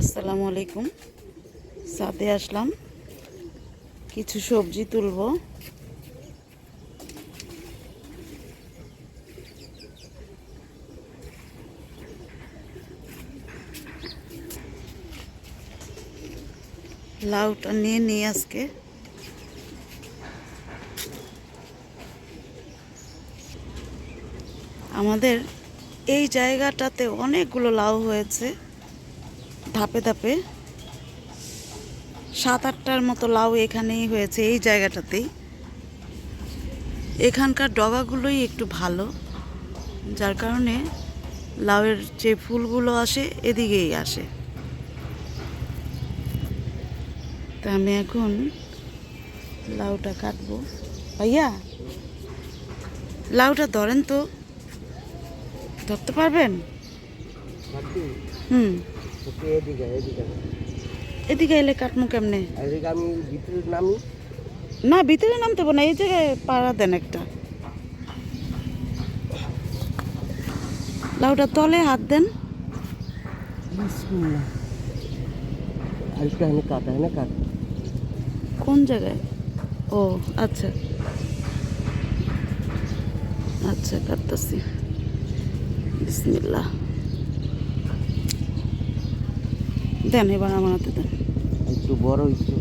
আসসালামু আলাইকুম। সাথে আসলাম। কিছু সবজি তুলবো। লাউটা নিয়ে নিই আজকে। আমাদের এই জায়গাটাতে অনেকগুলো লাউ হয়েছে। ধাপে ধাপে সাত আটটার মতো লাউ এখানেই হয়েছে এই জায়গাটাতেই এখানকার ডগাগুলোই একটু ভালো যার কারণে লাউয়ের যে ফুলগুলো আসে এদিকেই আসে। তা আমি এখন লাউটা কাটবো। ভাইয়া লাউটা ধরেন তো ধরতে পারবেন? হুম। এদিকে এদিকে। এদিকে এলে কাটমু কেমনে? এদিকে আমি ভিতরে নামি। না ভিতরে নামতে না এই জায়গায় পাড়া দেন একটা। লাউটা তলে হাত দেন। আরেকটা এনে কাটা এনে কাট। কোন জায়গায়? ও আচ্ছা। আচ্ছা কাটতেছি। বিসমিল্লাহ। দেন এবার আমার হাতে দেন। একটু বড় হইতো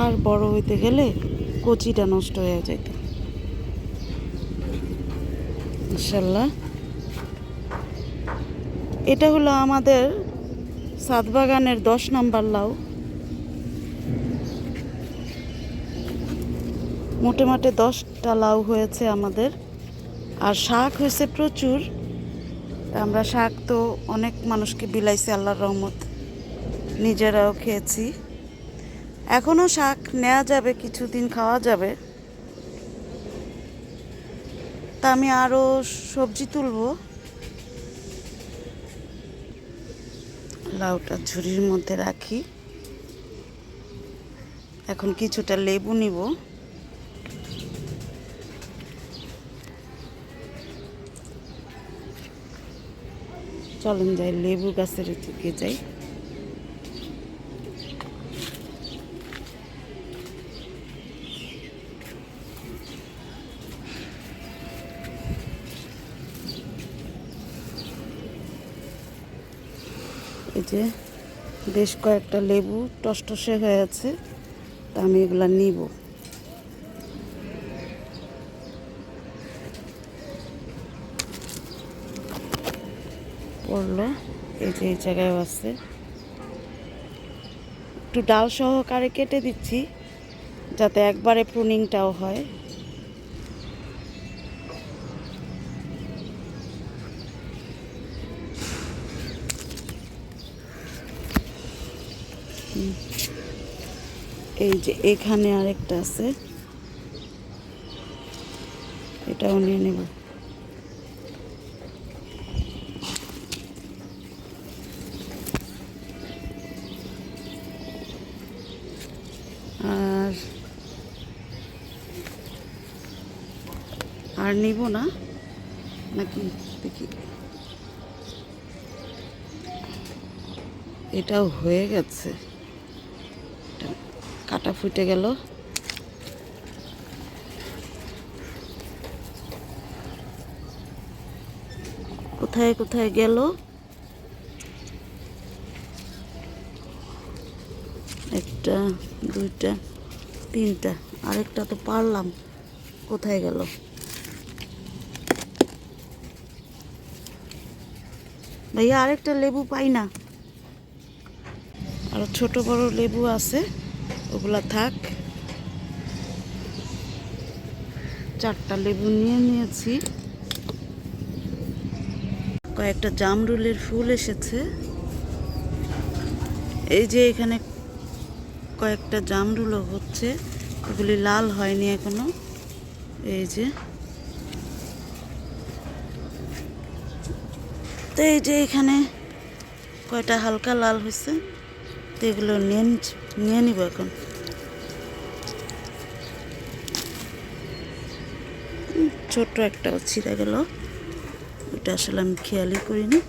আর বড় হইতে গেলে কচিটা নষ্ট হয়ে যেত ইনশাল্লাহ এটা হলো আমাদের সাত বাগানের দশ নম্বর লাউ। মোটে মোটে দশটা লাউ হয়েছে আমাদের। আর শাক হয়েছে প্রচুর। আমরা শাক তো অনেক মানুষকে বিলাইছি আল্লাহর রহমত। নিজেরাও খেয়েছি। এখনও শাক নেওয়া যাবে, কিছুদিন খাওয়া যাবে। তা আমি আরও সবজি তুলবো। লাউটা ঝুড়ির মধ্যে রাখি। এখন কিছুটা লেবু নিব। চলেন যাই, লেবু গাছের দিকে যাই। এই যে বেশ কয়েকটা লেবু টসটসে হয়ে আছে, তা আমি এগুলা নিব। পড়ল, এই যে এই জায়গায় আছে। একটু ডাল সহকারে কেটে দিচ্ছি, যাতে একবারে প্রুনিংটাও হয়। এই যে এখানে আরেকটা আছে। এটাও নিয়ে নেব। আর আর নিব না? নাকি দেখি। এটাও হয়ে গেছে। কাটা ফুটে গেল। কোথায় কোথায় গেল? একটা, দুইটা, তিনটা, আরেকটা তো পারলাম। কোথায় গেল? ভাইয়া, আরেকটা লেবু পাই না। আর ছোট বড় লেবু আছে। ওগুলা থাক। চারটা লেবু নিয়ে নিয়েছি। কয়েকটা জামরুলের ফুল এসেছে। এই যে এখানে কয়েকটা জামরুলও হচ্ছে। ওগুলি লাল হয়নি এখনও। এই যে। তো এই যে এখানে কয়টা হালকা লাল হয়েছে, তো এগুলো নিয়ে নিচ্ছি- নিয়ে নিব এখন। ছোট্ট একটা ছিঁড়ে গেল। ওটা আসলে আমি খেয়ালই করিনি।